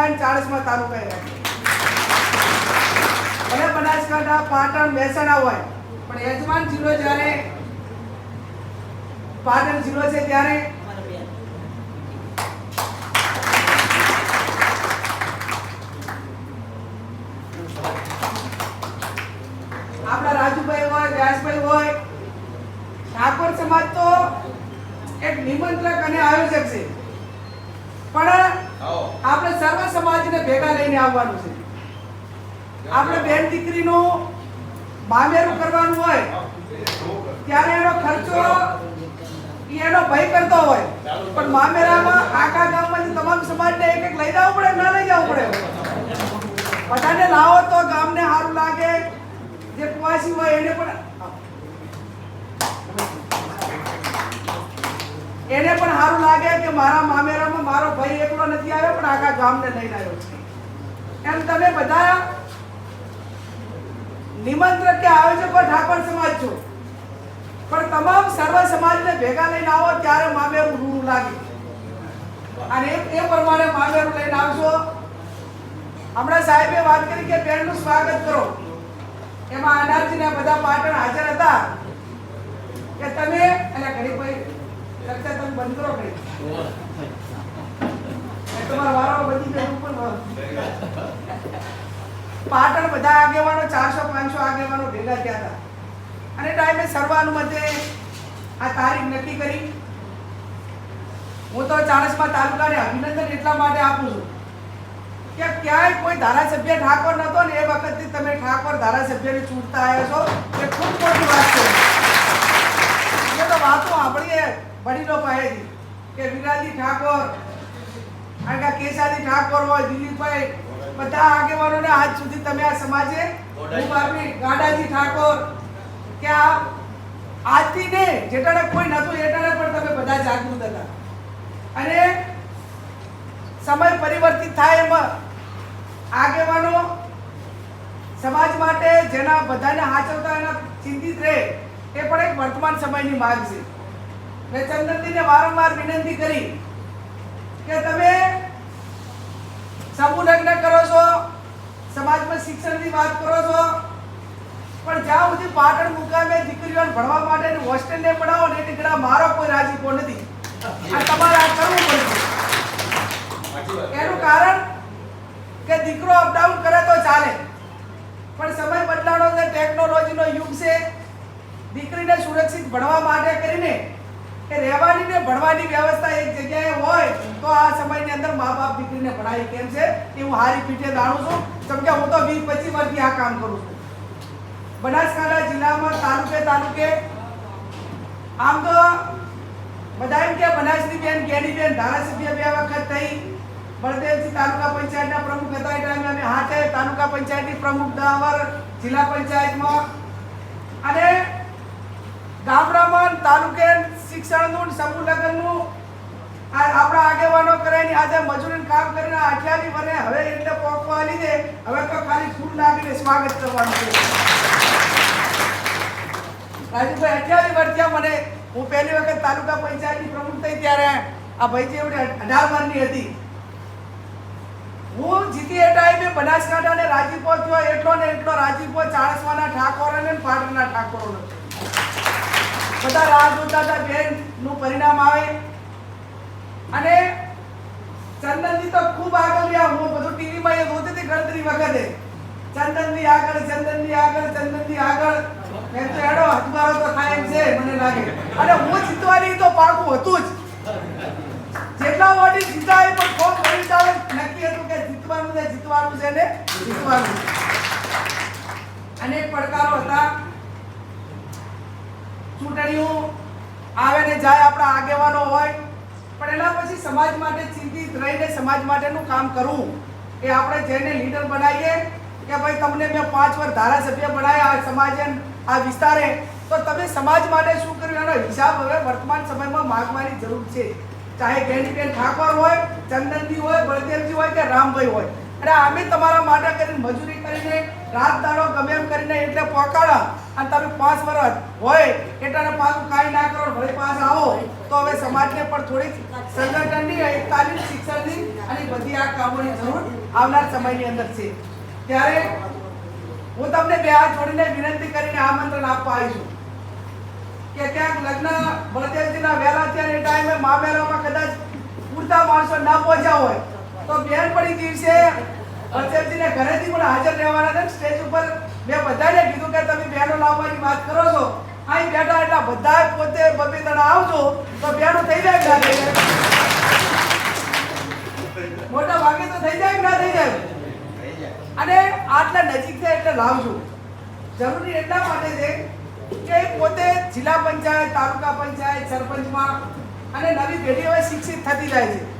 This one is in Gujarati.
બધાને ચાળીસમાં તાલુકાએ રાખે ભલે બનાસકાંઠા, પાટણ, મહેસાણા હોય, પણ યજમાન જિલ્લો જ્યારે, પાટણ જિલ્લો છે ત્યારે? આપણા રાજુભાઈ હોય, વ્યાસભાઈ હોય, ઠાકોર સમાજ તો એક નિમંત્રક અને આયોજક છે. પણ આપણે સર્વ સમાજને ભેગા લઈને આવવાનું છે. આપણે બેન દીકરીનું મામેરું કરવાનું હોય ત્યારે એનો ખર્ચો એનો ભય કરતો હોય. પણ મામેરામાં આખા ગામમાંથી તમામ સમાજને એક એક લઈ જવું પડે ના લઈ જવું પડે? બધાને લાવો તો ગામને સારું લાગે. જે કુવાસી હોય એને પણ એને પણ સારું લાગે કે મારા મામેરામાં મારો ભાઈ એકલો નથી આવ્યો, પણ આખા ગામને લઈને આવ્યો છે. એમ તમે બધા નિમંત્રક કે આયોજકો ઠાકોર સમાજ છો. પણ તમામ સર્વ સમાજને ભેગા લઈને આવો ત્યારે મામેરું રૂડું લાગે. અને એ એ પ્રમાણે મામેરું લઈને આવશો હમણાં સાહેબે વાત કરી કે બેનનું સ્વાગત કરો. એમાં અનાજીના બધા પાટણ હાજર હતા. કે તમે એટલે ઘડી ભાઈ ચર્ચા તમે બંધ કરો કઈ. તમારા તમારો વારો બધી ગયો પણ પાટણ બધા આગેવાનો ચારસો પાંચસો આગેવાનો ભેગા થયા હતા. અને ટાઈમે સર્વાનુમતે આ તારીખ નક્કી કરી. હું તો ચાણસમાં તાલુકાને અભિનંદન એટલા માટે આપું છું કે ક્યાંય કોઈ ધારાસભ્ય ઠાકોર નહોતો ને એ વખતથી તમે ઠાકોર ધારાસભ્યને ચૂંટતા આવ્યા છો. એ ખૂબ મોટી વાત છે. એ તો વાતો આપણી વડીલો પાસેથી કે વિરાજી ઠાકોર કારણ કે કેસાજી ઠાકોર હોય દિલીપભાઈ બધા આગેવાનોને આજ સુધી તમે આ સમાજે ગાડાજી ઠાકોર કે આ આજથી ને જેટાણે કોઈ નતું એટાણે પણ તમે બધા જાગૃત હતા. અને સમય પરિવર્તિત થાય એમાં આગેવાનો સમાજ માટે જેના બધાને હાચવતા એના ચિંતિત રહે એ પણ એક વર્તમાન સમયની માંગ છે. મેં ચંદનજીને વારંવાર વિનંતી કરી કે તમે સમૂહ લગ્ન કરો છો સમાજમાં શિક્ષણની વાત કરો છો પણ જ્યાં સુધી પાટણ મુકામે દીકરીઓને ભણવા માટે હોસ્ટેલને ભણાવો ને દીકરા મારો કોઈ રાજીપો નથી. આ તમારે આ કરવું પડશે એનું કારણ કે દીકરો અપડાઉન કરે તો ચાલે. પણ સમય બદલાનો છે ટેકનોલોજીનો યુગ છે. દીકરીને સુરક્ષિત ભણવા માટે કરીને કે રહેવાની ને ભણવાની વ્યવસ્થા એક જગ્યાએ હોય તો આ સમયની અંદર મા બાપ દીકરીને ભણાવી કેમ છે? એ હું હારી પીઠે જાણું છું. કેમ કે હું તો વીસ પચીસ વર્ષથી આ કામ કરું છું. બનાસકાંઠા જિલ્લામાં તાલુકે તાલુકે આમ તો બધા એમ કે બનાસની બેન કેની બેન, ધારાસભ્ય બે વખત થઈ. બળદેવજી તાલુકા પંચાયતના પ્રમુખ હતા એ ટાઈમે અમે હાથે તાલુકા પંચાયતની પ્રમુખ દાવર જિલ્લા પંચાયતમાં. અને ગામડામાં તાલુકે શિક્ષણનું સમૂહ લગ્નનું આપણા આગેવાનો કરે ને આજે મજૂરીને કામ કરીને અઠ્યાવી બને હવે એટલે પોકવા લીધે, હવે તો ખાલી ફૂલ લાગીને સ્વાગત કરવાનું છે. રાજુભાઈ અઠ્યાવી થયા મને, હું પહેલી વખત તાલુકા પંચાયતની પ્રમુખ થઈ ત્યારે આ ભાઈજી એવડે અઢાર વર્ષની હતી. હું જીતી એ ટાઈમે બનાસકાંઠાને રાજીપો થયો, એટલો ને એટલો રાજીપો ચાણસમાના ઠાકોર અને પાટણના ઠાકોરનો. બધા રાહ જોતા હતા બેનનું પરિણામ આવે. અને ચંદનજી તો ખૂબ આગળ રહ્યા. હું બધું ટીવીમાં એ જોતી હતી ગણતરી વખતે. ચંદનજી આગળ ચંદનજી આગળ ચંદનજી આગળ. મેં તો એડો હથવારો તો થાય એમ છે, મને લાગે. અને હું જીતવાની તો પાકું હતું જ. જેટલા વોટી જીતાય પણ ફોર્મ કરી ચાલે, નક્કી હતું કે જીતવાનું છે જીતવાનું છે ને જીતવાનું. અનેક પડકારો હતા. ચૂંટણીઓ આવે ને જાય આપણા આગેવાનો હોય, પણ એના પછી સમાજ માટે ચિંતિત રહીને સમાજ માટેનું કામ કરવું એ આપણે જેને લીડર બનાવીએ કે ભાઈ તમને મેં પાંચ વાર ધારાસભ્ય બનાવ્યા આ સમાજે આ વિસ્તારે, તો તમે સમાજ માટે શું કર્યું? એનો હિસાબ હવે વર્તમાન સમયમાં માંગવાની જરૂર છે. ચાહે ગેનીબેન ઠાકોર હોય, ચંદનજી હોય, બળદેવજી હોય કે રામભાઈ હોય. અને અમે તમારા માટે કરીને મજૂરી કરીને રાત દાડો ગમે એમ કરીને એટલે પહોંચાડા. અને તમે પાંચ વર્ષ હોય એટલે પાછું કાંઈ ના કરો ભલે પાસ આવો. તો હવે સમાજને પણ થોડીક સંગઠનની તાલીમ શિક્ષણની, અને બધી આ કામોની જરૂર આવનાર સમયની અંદર છે. ત્યારે હું તમને બે હાથ જોડીને વિનંતી કરીને આમંત્રણ આપવા આવી છું. કે ક્યાંક લગ્ન બળદેવજીના વહેલા એ ટાઈમે મા કદાચ પૂરતા માણસો ના પહોંચ્યા હોય. તો બેન બેનપણી દિવસે બળદેવજીને ઘરેથી પણ હાજર રહેવાના છે સ્ટેજ ઉપર. મેં બધાને કીધું કે તમે બેનો લાવવાની વાત કરો છો. અહીં બેઠા એટલા બધા પોતે બબે તણા આવજો. તો બેનો થઈ જાય ના થઈ જાય? મોટા ભાગે તો થઈ જાય ના થઈ જાય? અને આટલા નજીક છે એટલે લાવજો. જરૂરી એટલા માટે છે કે પોતે જિલ્લા પંચાયત, તાલુકા પંચાયત, સરપંચમાં અને નવી પેઢી હવે શિક્ષિત થતી જાય છે.